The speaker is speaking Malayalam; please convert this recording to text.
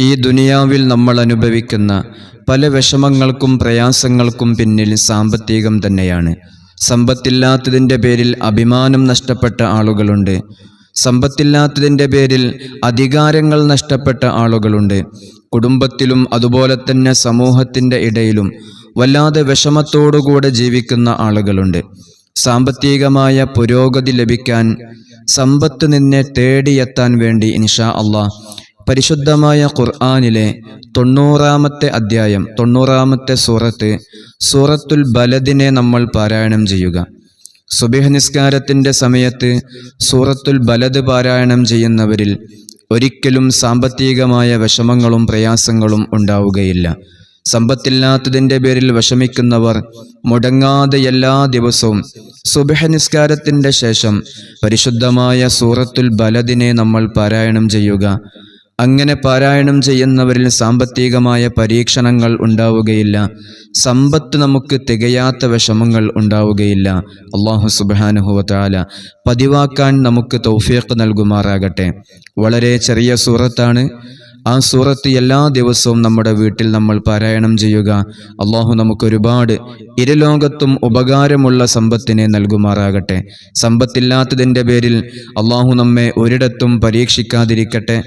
ഈ ദുനിയാവിൽ നമ്മൾ അനുഭവിക്കുന്ന പല വിഷമങ്ങൾക്കും പ്രയാസങ്ങൾക്കും പിന്നിൽ സാമ്പത്തികം തന്നെയാണ്. സമ്പത്തില്ലാത്തതിന്റെ പേരിൽ അഭിമാനം നഷ്ടപ്പെട്ട ആളുകളുണ്ട്. സമ്പത്തില്ലാത്തതിന്റെ പേരിൽ അധികാരങ്ങൾ നഷ്ടപ്പെട്ട ആളുകളുണ്ട്. കുടുംബത്തിലും അതുപോലെ തന്നെ സമൂഹത്തിന്റെ ഇടയിലും വല്ലാതെ വിഷമത്തോടുകൂടെ ജീവിക്കുന്ന ആളുകളുണ്ട്. സാമ്പത്തികമായ പുരോഗതി ലഭിക്കാൻ സമ്പത്ത് നിന്നെ തേടിയെത്താൻ വേണ്ടി ഇൻഷാ അള്ളാഹ് പരിശുദ്ധമായ ഖുർആാനിലെ തൊണ്ണൂറാമത്തെ അധ്യായം തൊണ്ണൂറാമത്തെ സൂറത്ത് സൂറത്തുൽ ബലദിനെ നമ്മൾ പാരായണം ചെയ്യുക. സുബിഹ് നിസ്കാരത്തിന്റെ സമയത്ത് സൂറത്തുൽ ബലദ് പാരായണം ചെയ്യുന്നവരിൽ ഒരിക്കലും സാമ്പത്തികമായ വിഷമങ്ങളും പ്രയാസങ്ങളും ഉണ്ടാവുകയില്ല. സമ്പത്തില്ലാത്തതിന്റെ പേരിൽ വിഷമിക്കുന്നവർ മുടങ്ങാതെ എല്ലാ ദിവസവും സുബഹ നിസ്കാരത്തിന്റെ ശേഷം പരിശുദ്ധമായ സൂറത്തുൽ ബലദിനെ നമ്മൾ പാരായണം ചെയ്യുക. അങ്ങനെ പാരായണം ചെയ്യുന്നവരിൽ സാമ്പത്തികമായ പരീക്ഷണങ്ങൾ ഉണ്ടാവുകയില്ല. സമ്പത്ത് നമുക്ക് തികയാത്ത വിഷമങ്ങൾ ഉണ്ടാവുകയില്ല. അള്ളാഹു സുബാനുഹുവത്താല പതിവാക്കാൻ നമുക്ക് തൗഫീഖ് നൽകുമാറാകട്ടെ. വളരെ ചെറിയ സൂറത്താണ്. ആ സൂറത്ത് എല്ലാ ദിവസവും നമ്മുടെ വീട്ടിൽ നമ്മൾ പാരായണം ചെയ്യുക. അള്ളാഹു നമുക്കൊരുപാട് ഇരുലോകത്തും ഉപകാരമുള്ള സമ്പത്തിനെ നൽകുമാറാകട്ടെ. സമ്പത്തില്ലാത്തതിന്റെ പേരിൽ അള്ളാഹു നമ്മെ ഒരിടത്തും പരീക്ഷിക്കാതിരിക്കട്ടെ.